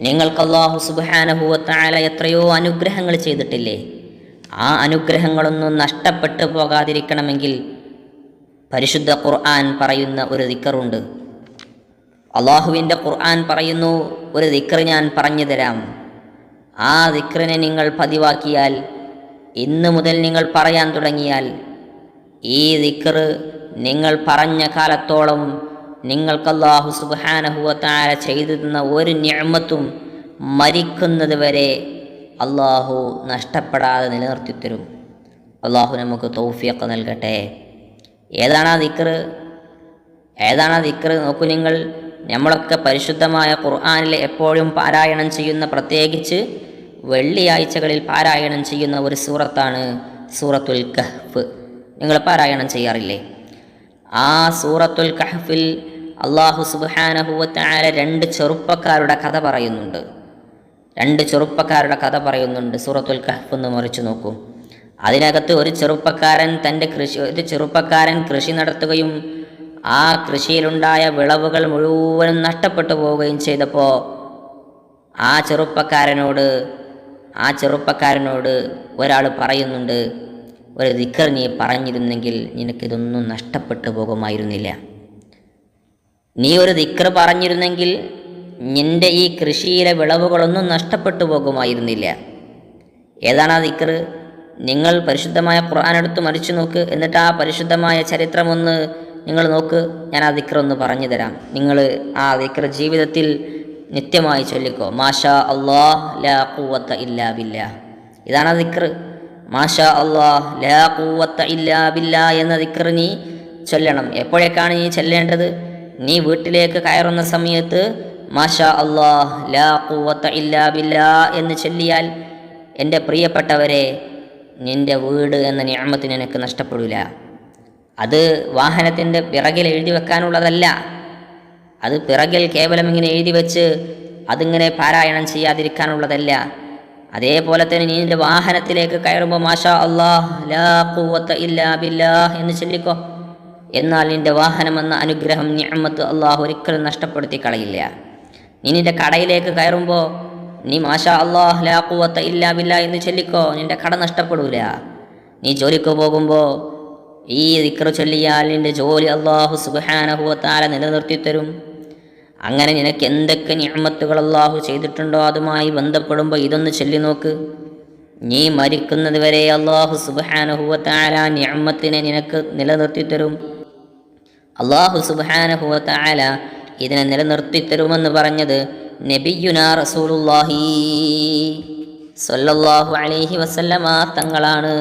നിങ്ങൾക്ക് അള്ളാഹു സുബാനഹുവത്തായ എത്രയോ അനുഗ്രഹങ്ങൾ ചെയ്തിട്ടില്ലേ? ആ അനുഗ്രഹങ്ങളൊന്നും നഷ്ടപ്പെട്ടു പോകാതിരിക്കണമെങ്കിൽ പരിശുദ്ധ ഖുർആൻ പറയുന്ന ഒരു ദിക്കറുണ്ട്. അള്ളാഹുവിന്റെ ഖുർആൻ പറയുന്നു ഒരു ദിക്കർ ഞാൻ പറഞ്ഞു തരാം. ആ ദിക്കറിനെ നിങ്ങൾ പതിവാക്കിയാൽ ഇന്ന് മുതൽ നിങ്ങൾ പറയാൻ തുടങ്ങിയാൽ ഈ ദിക്കർ നിങ്ങൾ പറഞ്ഞ കാലത്തോളം നിങ്ങൾക്ക് അള്ളാഹു സുബാനഹുവത്താര ചെയ്തു തന്ന ഒരു ഞമ്മത്തും മരിക്കുന്നത് വരെ അള്ളാഹു നഷ്ടപ്പെടാതെ നിലനിർത്തിത്തരും അള്ളാഹു നമുക്ക് തൗഫിയൊക്കെ നൽകട്ടെ. ഏതാണ് ആ ദിക്കർ ഏതാണ് ആ ദിക്കർ നോക്കൂ നിങ്ങൾ. നമ്മളൊക്കെ പരിശുദ്ധമായ ഖുർആാനിൽ എപ്പോഴും പാരായണം ചെയ്യുന്ന പ്രത്യേകിച്ച് വെള്ളിയാഴ്ചകളിൽ പാരായണം ചെയ്യുന്ന ഒരു സൂറത്താണ് സൂറത്തുൽ കഹ്ഫ്. നിങ്ങൾ പാരായണം ചെയ്യാറില്ലേ? ആ സൂറത്തുൽ കഹഫിൽ അള്ളാഹു സുബാനഹുവത്തായ രണ്ട് ചെറുപ്പക്കാരുടെ കഥ പറയുന്നുണ്ട്. രണ്ട് ചെറുപ്പക്കാരുടെ കഥ പറയുന്നുണ്ട് സൂറത്തുൽ കഹഫ് എന്ന് മറിച്ച് നോക്കൂ. അതിനകത്ത് ഒരു ചെറുപ്പക്കാരൻ തന്റെ കൃഷി ഒരു ചെറുപ്പക്കാരൻ കൃഷി നടത്തുകയും ആ കൃഷിയിലുണ്ടായ വിളവുകൾ മുഴുവനും നഷ്ടപ്പെട്ടു പോവുകയും ചെയ്തപ്പോൾ ആ ചെറുപ്പക്കാരനോട് ആ ചെറുപ്പക്കാരനോട് ഒരാൾ പറയുന്നുണ്ട് ഒരു ദിക്കർ നീ പറഞ്ഞിരുന്നെങ്കിൽ നിനക്കിതൊന്നും നഷ്ടപ്പെട്ടു പോകുമായിരുന്നില്ല. നീ ഒരു ദിക്കർ പറഞ്ഞിരുന്നെങ്കിൽ നിന്റെ ഈ കൃഷിയിലെ വിളവുകളൊന്നും നഷ്ടപ്പെട്ടു പോകുമായിരുന്നില്ല. ഏതാണ് ആ ദിക്കർ? നിങ്ങൾ പരിശുദ്ധമായ ഖുർആൻ എടുത്ത് മറിച്ചു നോക്ക്. എന്നിട്ട് ആ പരിശുദ്ധമായ ചരിത്രമൊന്ന് നിങ്ങൾ നോക്ക്. ഞാൻ ആ ദിക്കർ ഒന്ന് പറഞ്ഞു തരാം. നിങ്ങൾ ആ ദിക്കർ ജീവിതത്തിൽ നിത്യമായി ചൊല്ലിക്കോ. മാഷാ അള്ളാഹ് ലാ കൂവത്ത ഇല്ലാ ബില്ല. ഇതാണ് ആ ദിക്ർ മാഷാ അള്ളാഹ് ലാ കൂവത്ത ഇല്ലാ ബില്ല എന്ന ദിക്കർ നീ ചൊല്ലണം. എപ്പോഴേക്കാണ് നീ ചൊല്ലേണ്ടത്? നീ വീട്ടിലേക്ക് കയറുന്ന സമയത്ത് മാഷാ അള്ളാഹ് ലാ കൂവത്ത ഇല്ലാ ബില്ല എന്ന് ചൊല്ലിയാൽ എന്റെ പ്രിയപ്പെട്ടവരെ നിന്റെ വീട് എന്ന ഞാമത്തിന് എനിക്ക് നഷ്ടപ്പെടില്ല അത് വാഹനത്തിന്റെ പിറകിൽ എഴുതി വെക്കാനുള്ളതല്ല. അത് പിറകിൽ കേവലം ഇങ്ങനെ എഴുതി വെച്ച് അതിങ്ങനെ പാരായണം ചെയ്യാതിരിക്കാനുള്ളതല്ല. അതേപോലെ തന്നെ നീ നിന്റെ വാഹനത്തിലേക്ക് കയറുമ്പോൾ മാഷാ അള്ളാഹ് ലാ കൂവത്ത ഇല്ലാ ബില്ലാ എന്ന് ചൊല്ലിക്കോ. എന്നാൽ നിന്റെ വാഹനം എന്ന അനുഗ്രഹം ഞമ്മത്ത് അള്ളാഹ് ഒരിക്കലും നഷ്ടപ്പെടുത്തി കളയില്ല. നീ നിന്റെ കടയിലേക്ക് കയറുമ്പോൾ നീ മാഷാ അള്ളാഹ് ലാ കൂവത്ത ഇല്ലാ ബില്ല എന്ന് ചൊല്ലിക്കോ. നിന്റെ കട നഷ്ടപ്പെടൂല. നീ ജോലിക്ക് പോകുമ്പോൾ ഈ ദിക്ർ ചൊല്ലിയാൽ നിന്റെ ജോലി അള്ളാഹു സുബാനഹുവത്താല നിലനിർത്തി തരും അങ്ങനെ നിനക്ക് എന്തൊക്കെ ഞാമത്തുകൾ അള്ളാഹു ചെയ്തിട്ടുണ്ടോ അതുമായി ബന്ധപ്പെടുമ്പോൾ ഇതൊന്ന് ചൊല്ലി നോക്ക്. നീ മരിക്കുന്നത് വരെ അള്ളാഹു സുബാനഹുവത്താല ഞാമത്തിനെ നിനക്ക് നിലനിർത്തി തരും അള്ളാഹു സുബാനഹുവത്താല ഇതിനെ നിലനിർത്തി തരുമെന്ന് പറഞ്ഞത് നബിയുന റസൂലുല്ലാഹി സല്ലല്ലാഹു അലൈഹി വസല്ലമ തങ്ങളാണ്.